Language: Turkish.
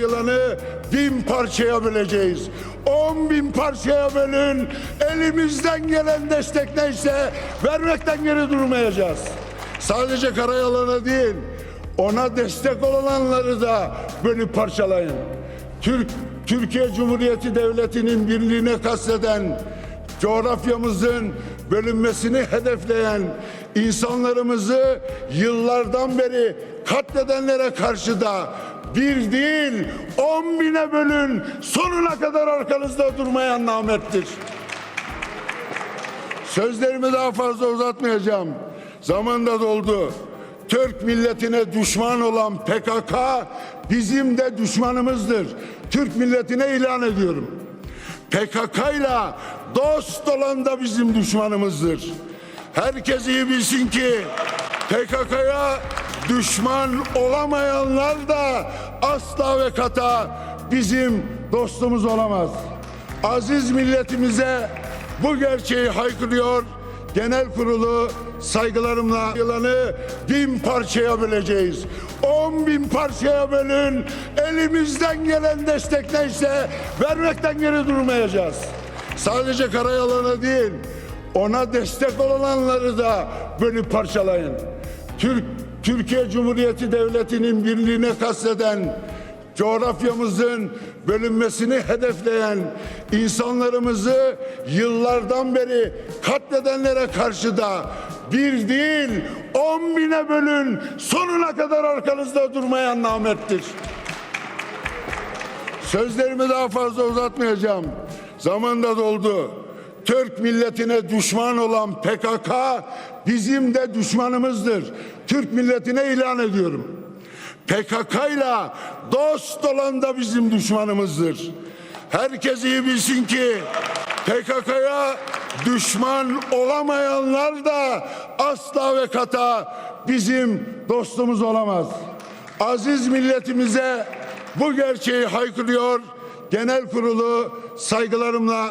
Yılanı bin parçaya böleceğiz. On bin parçaya bölün. Elimizden gelen destek neyse vermekten geri durmayacağız. Sadece karayalana değil, ona destek olanları da bölüp parçalayın. Türk Türkiye Cumhuriyeti Devleti'nin birliğine kasteden, coğrafyamızın bölünmesini hedefleyen insanlarımızı yıllardan beri katledenlere karşı da bir değil on bine bölün sonuna kadar arkanızda durmayan namettir. Sözlerimi daha fazla uzatmayacağım. Zaman da doldu. Türk milletine düşman olan PKK bizim de düşmanımızdır. Türk milletine ilan ediyorum. PKK ile dost olan da bizim düşmanımızdır. Herkes iyi bilsin ki PKK'ya düşman olamayanlar da asla ve kata bizim dostumuz olamaz. Aziz milletimize bu gerçeği haykırıyor. Genel kurulu saygılarımla yılanı bin parçaya böleceğiz. On bin parçaya bölün. Elimizden gelen destek neyse vermekten geri durmayacağız. Sadece karayalana değil, ona destek olanları da bölüp parçalayın. Türk Türkiye Cumhuriyeti Devleti'nin birliğine kasteden, coğrafyamızın bölünmesini hedefleyen insanlarımızı yıllardan beri katledenlere karşı da bir değil on bine bölün sonuna kadar arkanızda durmayan namettir. Sözlerimi daha fazla uzatmayacağım. Zaman da doldu. Türk milletine düşman olan PKK bizim de düşmanımızdır. Türk milletine ilan ediyorum. PKK ile dost olan da bizim düşmanımızdır. Herkes iyi bilsin ki PKK'ya düşman olamayanlar da asla ve kata bizim dostumuz olamaz. Aziz milletimize bu gerçeği haykırıyor. Genel kurulu saygılarımla